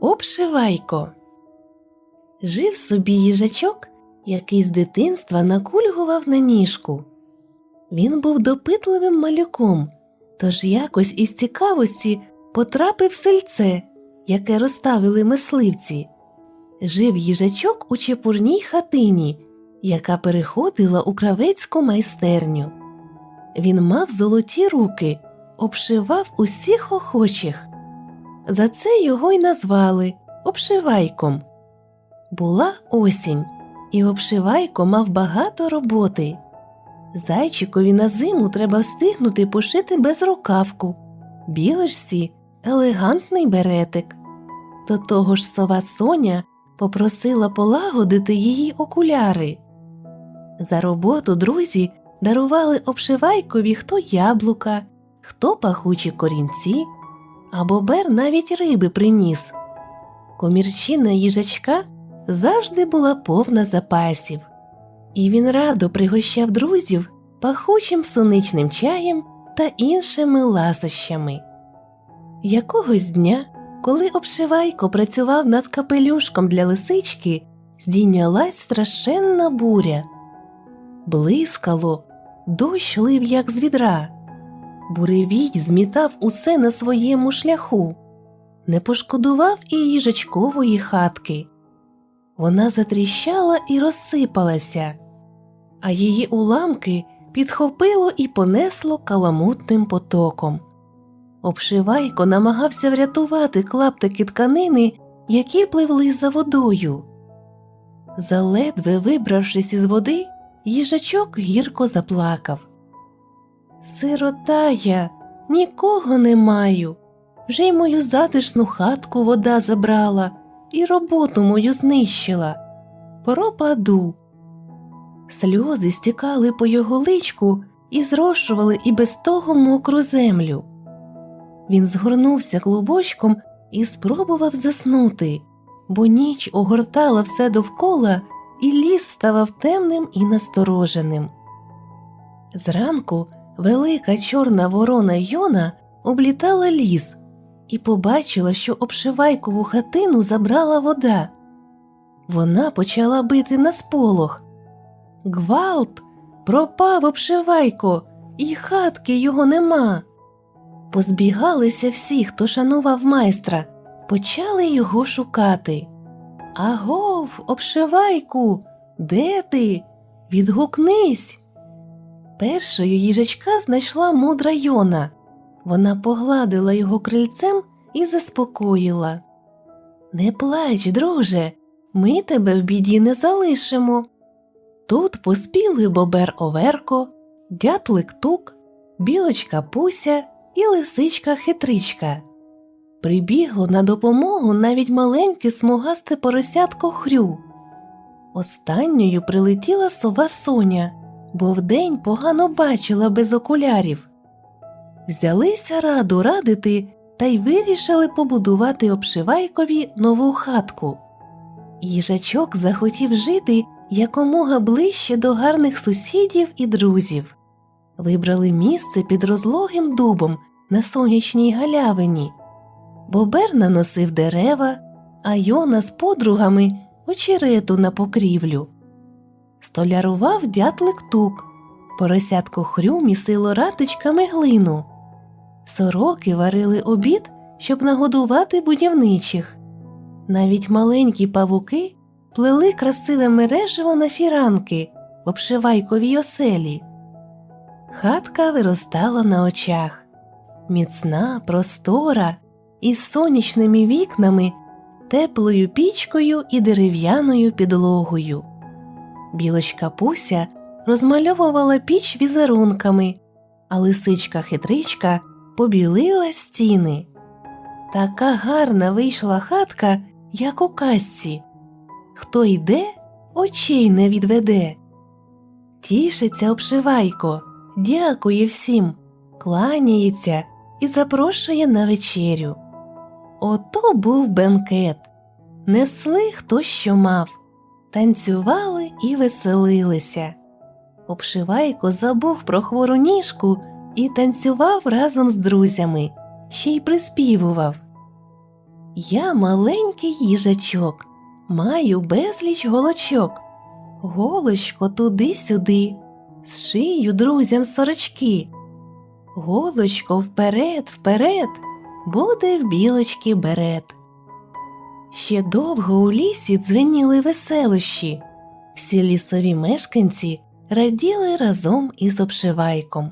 Обшивайко. Жив собі їжачок, який з дитинства накульгував на ніжку. Він був допитливим малюком, тож якось із цікавості потрапив сельце, яке розставили мисливці. Жив їжачок у чепурній хатині, яка переходила у кравецьку майстерню. Він мав золоті руки, обшивав усіх охочих. За це його й назвали обшивайком. Була осінь, і обшивайко мав багато роботи. Зайчикові на зиму треба встигнути пошити безрукавку, білочці елегантний беретик. До того ж сова Соня попросила полагодити її окуляри. За роботу друзі дарували обшивайкові хто яблука, хто пахучі корінці, а бобер навіть риби приніс. Комірчина їжачка завжди була повна запасів, і він радо пригощав друзів пахучим соничним чаєм та іншими ласощами. Якогось дня, коли обшивайко працював над капелюшком для лисички, здійнялась страшенна буря. Блискало, дощ лив, як з відра. Буревій змітав усе на своєму шляху, не пошкодував і їжачкової хатки. Вона затріщала і розсипалася, а її уламки підхопило і понесло каламутним потоком. Обшивайко намагався врятувати клаптики тканини, які пливли за водою. Заледве вибравшись із води, їжачок гірко заплакав. Сирота я, нікого не маю. Вже й мою затишну хатку вода забрала і роботу мою знищила. Пропаду. Сльози стікали по його личку і зрошували і без того мокру землю. Він згорнувся клубочком і спробував заснути, бо ніч огортала все довкола, і ліс ставав темним і настороженим. Зранку велика чорна ворона Йона облітала ліс і побачила, що обшивайкову хатину забрала вода. Вона почала бити на сполох. Гвалт, пропав обшивайко, і хатки його нема. Позбігалися всі, хто шанував майстра, почали його шукати. Агов, обшивайку, де ти? Відгукнись. Першою їжачка знайшла мудра Йона. Вона погладила його крильцем і заспокоїла. Не плач, друже, ми тебе в біді не залишимо. Тут поспіли бобер Оверко, дятлик тук, білочка Пуся і лисичка хитричка. Прибігло на допомогу навіть маленьке смугасте поросятко хрю. Останньою прилетіла сова Соня, бо вдень погано бачила без окулярів. Взялися раду радити та й вирішили побудувати обшивайкові нову хатку. Їжачок захотів жити якомога ближче до гарних сусідів і друзів. Вибрали місце під розлогим дубом на сонячній галявині. Бобер наносив дерева, а Йона з подругами очерету на покрівлю. Столярував дятлик тук, поросятко хрю місило ратичками глину. Сороки варили обід, щоб нагодувати будівничих. Навіть маленькі павуки плели красиве мереживо на фіранки в обшивайковій оселі. Хатка виростала на очах, міцна, простора, із сонячними вікнами, теплою пічкою і дерев'яною підлогою. Білочка Пуся розмальовувала піч візерунками, а лисичка хитричка побілила стіни. Така гарна вийшла хатка, як у казці. Хто йде, очей не відведе. Тішиться обшивайко, дякує всім, кланяється і запрошує на вечерю. Ото був бенкет. Несли хто що мав, танцювали і веселилися. Обшивайко забув про хвору ніжку і танцював разом з друзями, ще й приспівував. Я маленький їжачок, маю безліч голочок. Голочко туди-сюди, зшию друзям сорочки. Голочко вперед, вперед, буде в білочки берет. Ще довго у лісі дзвеніли веселощі. Всі лісові мешканці раділи разом із обшивайком.